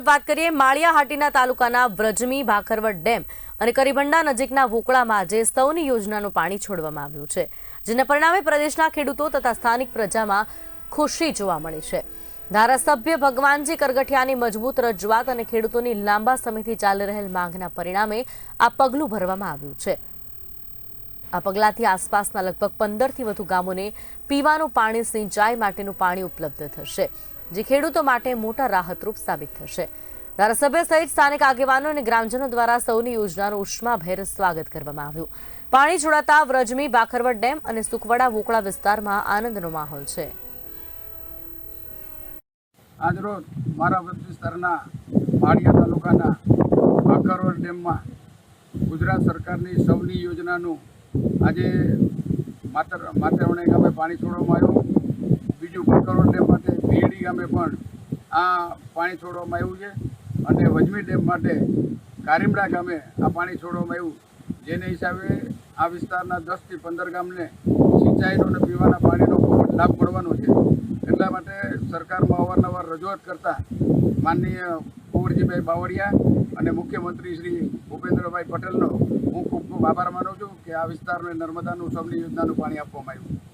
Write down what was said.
વાત કરીએ, માળિયા હાટીના તાલુકાના વ્રજમી ભાખરવડ ડેમ અને કરીબંડા નજીકના વોકળામાં આજે સૌની યોજનાનું પાણી છોડવામાં આવ્યું છે, જેના પરિણામે પ્રદેશના ખેડૂતો તથા સ્થાનિક પ્રજામાં ખુશી જોવા મળી છે. ધારાસભ્ય ભગવાનજી કરગઠિયાની મજબૂત રજૂઆત અને ખેડૂતોની લાંબા સમયથી ચાલી રહેલ માંગના પરિણામે આ પગલું ભરવામાં આવ્યું છે. આ પગલાથી આસપાસના લગભગ પંદરથી વધુ ગામોને પીવાનું પાણી સિંચાઈ માટેનું પાણી ઉપલબ્ધ થશે. જે ખેડૂતો માટે મોટા રાહતરૂપ સાબિત થશે. ધારાસભ્ય સહિત સ્થાનિક આગેવાનો અને ગ્રામજનો દ્વારા સૌની યોજનાનું ઉષ્માભેર સ્વાગત કરવામાં આવ્યું. પાણી છોડાતા વ્રજમી બાખરવડ ડેમ અને સુખવાડા વોકળા વિસ્તારમાં આનંદનો માહોલ છે. આજરોજ મારા વ્રજ વિસ્તારના માળિયા તાલુકાના બાખરવડ ડેમમાં ગુજરાત સરકારની સૌની યોજનાનું આજે માતર માતરવણે ગામે પાણી છોડવામાં આવ્યું. બીજું બાખરવડ ડેમ ગામે પણ આ પાણી છોડવામાં આવ્યું છે અને વજમી ડેમ માટે કારીમડા ગામે આ પાણી છોડવામાં આવ્યું. જેને હિસાબે આ વિસ્તારના દસથી પંદર ગામને સિંચાઈનો અને પીવાના પાણીનો લાભ મળવાનો છે. એટલા માટે સરકારમાં અવારનવાર રજૂઆત કરતા માનનીય કુંવરજીભાઈ બાવળિયા અને મુખ્યમંત્રી શ્રી ભૂપેન્દ્રભાઈ પટેલનો હું ખૂબ ખૂબ આભાર માનું છું કે આ વિસ્તારને નર્મદાનું સૌની યોજનાનું પાણી આપવામાં આવ્યું.